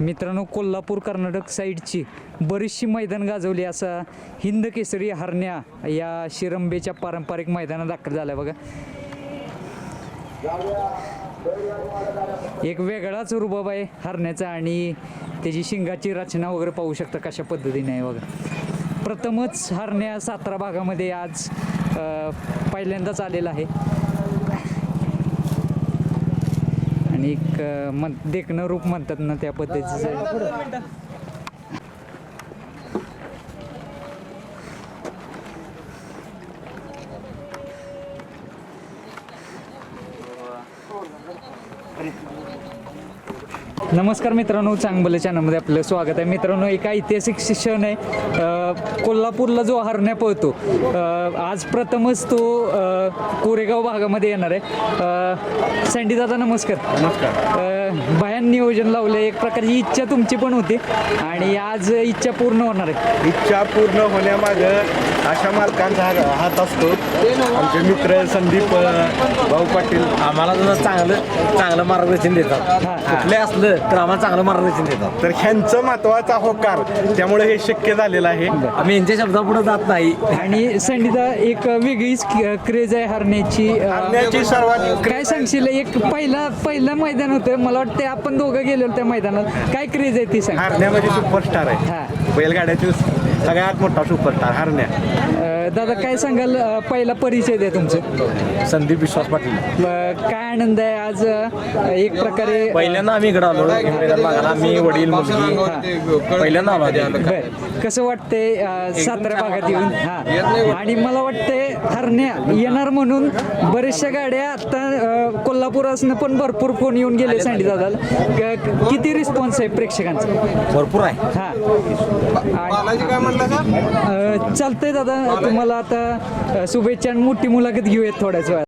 मित्रांनो कोल्हापूर कर्नाटक साईडची बरीचशी मैदान गाजवली. असा हिंद केसरी हरण्या या शिरंबेच्या पारंपरिक मैदानात दाखल झाला बघा. एक वेगळाच रुबाब आहे हरण्याचा आणि त्याची शिंगाची रचना वगैरे पाहू शकता कशा पद्धतीने आहे बघा. प्रथमच हरण्या सातारा भागामध्ये आज पहिल्यांदाच आलेला आहे. आणि एक मन देखणं रूप म्हणतात ना त्या पद्धतीचं. नमस्कार मित्रांनो चांगलं चॅनलमध्ये आपलं स्वागत आहे. मित्रांनो एक ऐतिहासिक क्षण आहे. कोल्हापूरला जो हरण्या पळतो आज प्रथमच तो कोरेगाव भागामध्ये येणार आहे. अ, सँडी दादा नमस्कार. नमस्कार. भयान नियोजन लावलं एक प्रकारची इच्छा तुमची पण होती आणि आज इच्छा पूर्ण होणार आहे. इच्छा पूर्ण होण्यामागं अशा मालकांचा हात असतो. आमचे मित्र संदीप भाऊ पाटील आम्हाला जर चांगलं चांगलं मार्गदर्शन देतात. हा. कुठले असलं तर आम्हाला चांगलं मार्गदर्शन देतात. तर ह्यांचं महत्त्वाचा होकार त्यामुळे हे शक्य झालेलं आहे. आम्ही यांच्या शब्दापुढे जात नाही. आणि सँडीदा एक वेगळीच क्रेज आहे हरण्याची. सर्वाधिक काय सांगशील? एक पहिला पहिलं मैदान होतं. मला वाटतं आपण दोघं गेलेलो त्या मैदानात. काय क्रेज आहे ती सांग. हरण्यामध्ये सुपरस्टार हा. आहे बैलगाड्यातील सगळ्यात मोठा सुपरस्टार हरण्या. दादा काय सांगाल? पहिला परिचय द्या तुमचं. संदीप विश्वास पाटील. काय आनंद आहे आज? एक प्रकारे पहिल्यांदा आम्ही इकडे आलो. आम्ही वडील मुलगी. पहिल्यांदा आलो. कसं वाटतंय? सातारा भागात येऊन. हा. आणि मला वाटतंय हरण्या येणार म्हणून बऱ्याचशा गाड्या आता कोल्हापुरासनं पण भरपूर फोन येऊन गेले सँडी दादाला. क- किती रिस्पॉन्स आहे प्रेक्षकांचा? भरपूर आहे. हा. चालतंय दादा तुम्हाला आता शुभेच्छा आणि मोठी मुलाखत घेऊयात थोड्याच वेळात.